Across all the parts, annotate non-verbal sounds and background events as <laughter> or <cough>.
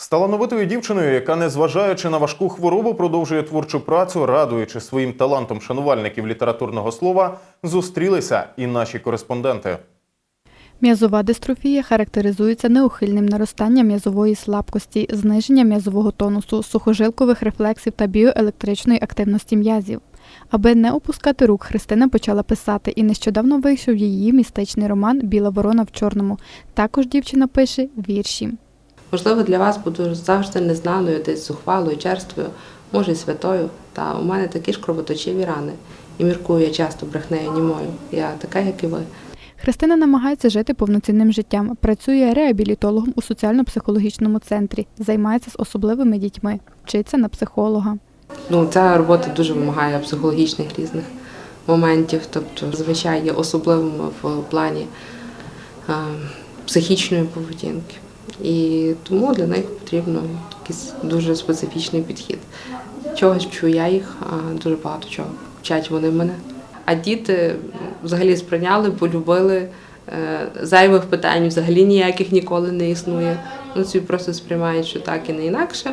З талановитою дівчиною, яка, незважаючи на важку хворобу, продовжує творчу працю, радуючи своїм талантом шанувальників літературного слова, зустрілися і наші кореспонденти. М'язова дистрофія характеризується неухильним наростанням м'язової слабкості, зниженням м'язового тонусу, сухожилкових рефлексів та біоелектричної активності м'язів. Аби не опускати рук, Христина почала писати, і нещодавно вийшов її містичний роман Біла ворона в чорному. Також дівчина пише вірші. Можливо, для вас буду завжди незнаною, десь зухвалою, черствою, може, й святою. Та у мене такі ж кровоточиві рани. І міркую я часто брехнею німою. Я така, як і ви. Христина намагається жити повноцінним життям, працює реабілітологом у соціально-психологічному центрі, займається з особливими дітьми, вчиться на психолога. Ну, ця робота дуже вимагає психологічних різних моментів, тобто зазвичай є особливими в плані психічної поведінки. І тому для них потрібно якийсь дуже специфічний підхід. Чогось вчу я їх, а дуже багато чого вчать вони мене. А діти взагалі сприйняли, полюбили. Е, Зайвих питань взагалі ніяких ніколи не існує. Вони собі просто сприймають, що так і не інакше.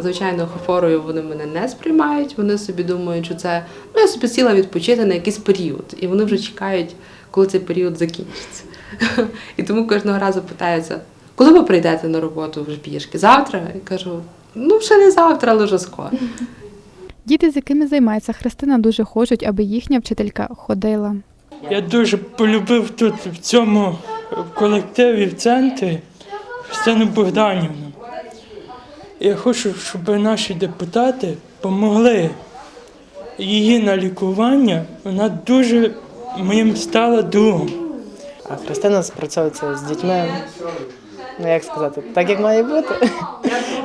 Звичайно, хворою вони мене не сприймають. Вони собі думають, що це ну я собі сіла відпочити на якийсь період, і вони вже чекають, коли цей період закінчиться. <laughs> І тому кожного разу питаються, коли ви прийдете на роботу вже пішки? Завтра? Я кажу, ну ще не завтра, але вже скоро. <laughs> Діти, з якими займається Христина, дуже хочуть, аби їхня вчителька ходила. Я дуже полюбив тут в цьому колективі в центрі Христину Богданівну. Я хочу, щоб наші депутати допомогли її на лікування. Вона дуже моїм стала другом. А Христина спрацьовується з дітьми, ну як сказати, так як має бути, <laughs>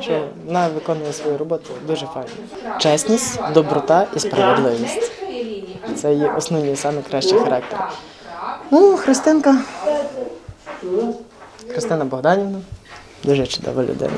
що вона виконує свою роботу дуже файно. Чесність, доброта і справедливість. Це її основні саме кращі характери. Ну, Христинка. Христина Богданівна, дуже чудова людина.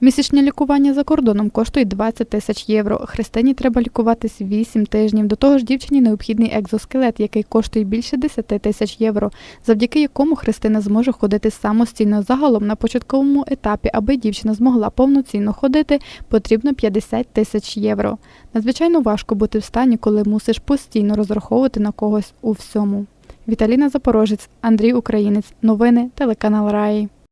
Місячне лікування за кордоном коштує 20 тисяч євро. Христині треба лікуватись 8 тижнів. До того ж, дівчині необхідний екзоскелет, який коштує більше 10 тисяч євро, завдяки якому Христина зможе ходити самостійно. Загалом на початковому етапі, аби дівчина змогла повноцінно ходити, потрібно 50 тисяч євро. Надзвичайно важко бути в стані, коли мусиш постійно розраховувати на когось у всьому. Віталіна Запорожець, Андрій Українець. Новини телеканал Раї.